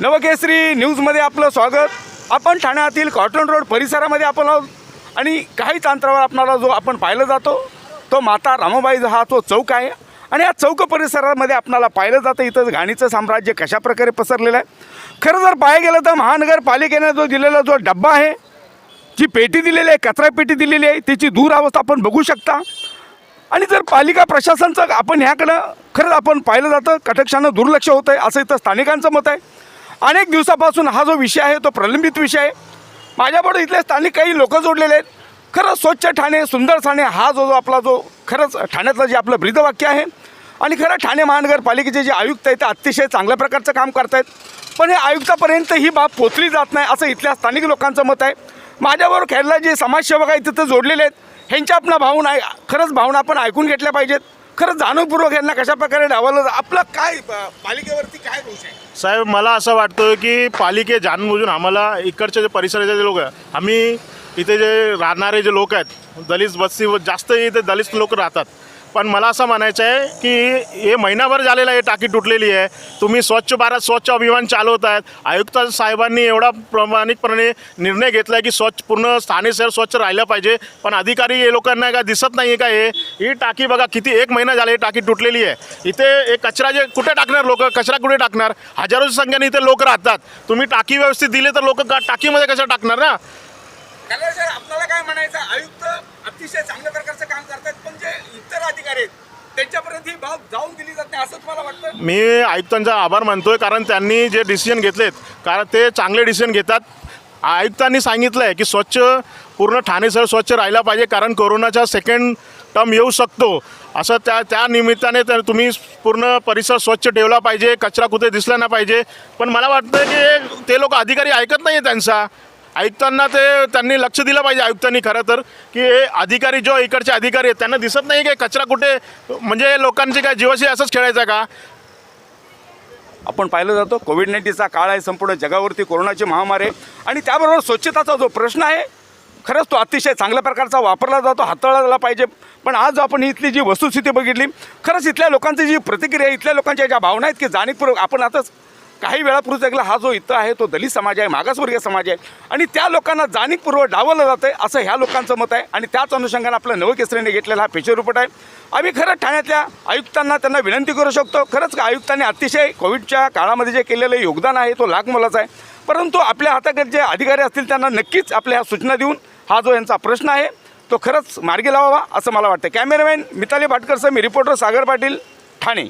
नवकेसरी न्यूजमध्ये आपलं स्वागत. आपण ठाण्यातील कॉटन रोड परिसरामध्ये आपण आहोत आणि काहीच अंतरावर आपणाला जो आपण पाहिलं जातो तो माता रामाबाई हा तो चौक आहे. आणि या चौक परिसरामध्ये आपणाला पाहिलं जातं इथं घाणीचं साम्राज्य कशाप्रकारे पसरलेलं आहे. खरं जर पाहायला गेलं तर महानगरपालिकेनं जो दिलेला जो डब्बा आहे जी पेटी दिलेली आहे कचरा पेटी दिलेली आहे त्याची दूर अवस्था आपण बघू शकता. आणि जर पालिका प्रशासनचं आपण ह्याकडं खरंच आपण पाहिलं जातं कटक्षानं दुर्लक्ष होतं आहे असं इथं स्थानिकांचं मत आहे. अनेक दिवसापासून हा जो विषय आहे तो प्रलंबित विषय आहे. माझ्याबरोबर इथले स्थानिक काही लोक जोडलेले आहेत. खरंच स्वच्छ ठाणे सुंदर ठाणे हा जो जो आपला जो खरंच ठाण्यातलं जे आपलं ब्रीदवाक्य आहे आणि खरं ठाणे महानगरपालिकेचे जे आयुक्त आहेत ते अतिशय चांगल्या प्रकारचं काम करतायत. पण हे आयुक्तापर्यंत ही बाब पोचली जात नाही असं इथल्या स्थानिक लोकांचं मत आहे. माझ्याबरोबर खेळला जे समाजसेवक आहेत तिथं जोडलेले आहेत. ह्यांच्या आपल्या भावना आहे खरंच भावना आपण ऐकून घेतल्या पाहिजेत. खरंच जाणीवपूर्वक यांना कशा प्रकारे डावलं आपलं काय पालिकेवरती काय दोष आहे? साहेब मला असं वाटतं की पालिके जाणूनबुजून आम्हाला इकडचे जे परिसराचे जे लोक आहे आम्ही इथे जे राहणारे जे लोक आहेत दलित बस्ती जास्त इथे दलित लोक राहतात पण मला असं म्हणायचं आहे की हे महिनाभर झालेलं आहे टाकी तुटलेली आहे. तुम्ही स्वच्छ भारत स्वच्छ अभियान चालवत आहेत आयुक्त साहेबांनी एवढा प्रामाणिकपणे निर्णय घेतला आहे की स्वच्छ पूर्ण स्थानिक शहर स्वच्छ राहिलं पाहिजे. पण अधिकारी हे लोकांना काय दिसत नाही आहे का हे? ही टाकी बघा किती एक महिना झाला ही टाकी तुटलेली आहे. इथे हे कचरा जे कुठे टाकणार लोक? कचरा कुठे टाकणार? हजारोच्या संख्येने इथे लोक राहतात. तुम्ही टाकी व्यवस्थित दिली तर लोक टाकीमध्ये कचरा टाकणार ना? सर आपल्याला काय म्हणायचं? आयुक्त अतिशय चांगल्या प्रकारचं काम करतात. अधिकारी आहेत. त्यांच्यापर्यंत ही बाब जाऊन दिली जात नाही असं तुम्हाला वाटतं मी आयुक्तांचा आभार मानतोय कारण त्यांनी जे डिसिजन घेतलेत कारण ते चांगले डिसिजन घेतात. आयुक्तांनी सांगितलं आहे की स्वच्छ पूर्ण ठाणे सर स्वच्छ राहिला पाहिजे कारण कोरोनाचा सेकंड टर्म येऊ शकतो. असं त्या त्या निमित्ताने तर तुम्ही पूर्ण परिसर स्वच्छ ठेवला पाहिजे कचरा कुठे दिसला नाही पाहिजे. पण मला वाटतं की ते लोक अधिकारी ऐकत नाही आहे त्यांचा. आयुक्तांना ते त्यांनी लक्ष दिलं पाहिजे आयुक्तांनी खरं तर की हे अधिकारी जो इकडचे अधिकारी आहेत त्यांना दिसत नाही की कचरा कुठे म्हणजे लोकांची काय जीवाशी असंच खेळायचं का? आपण पाहिलं जातो कोविड नाईन्टीनचा काळ आहे संपूर्ण जगावरती कोरोनाची महामारी आहे. आणि त्याबरोबर स्वच्छताचा जो प्रश्न आहे खरंच तो अतिशय चांगल्या प्रकारचा वापरला जातो हाताळला पाहिजे. पण आज आपण इथली जी वस्तुस्थिती बघितली खरंच इथल्या लोकांची जी प्रतिक्रिया आहे, इथल्या लोकांच्या ज्या भावना आहेत की जाणीवपूर्वक आपण आताच काही वेळापूर्वी ऐकलं हा जो इथं आहे तो दलित समाज आहे मागासवर्गीय समाज आहे आणि त्या लोकांना जाणीवपूर्वक डावलं जातं आहे असं ह्या लोकांचं मत आहे. आणि त्याच अनुषंगाने आपलं नवकेसरीने घेतलेला हा पेशे रिपोर्ट आहे. आम्ही खरं ठाण्यातल्या आयुक्तांना त्यांना विनंती करू शकतो. खरंच का आयुक्तांनी अतिशय कोविडच्या काळामध्ये जे केलेलं योगदान आहे तो लाख मोलाचा आहे. परंतु आपल्या हाताकडे जे अधिकारी असतील त्यांना नक्कीच आपल्या ह्या सूचना देऊन हा जो यांचा प्रश्न आहे तो खरंच मार्गी लावावा असं मला वाटतं. कॅमेरामॅन मिताली भाटकरसह मी रिपोर्टर सागर पाटील ठाणे.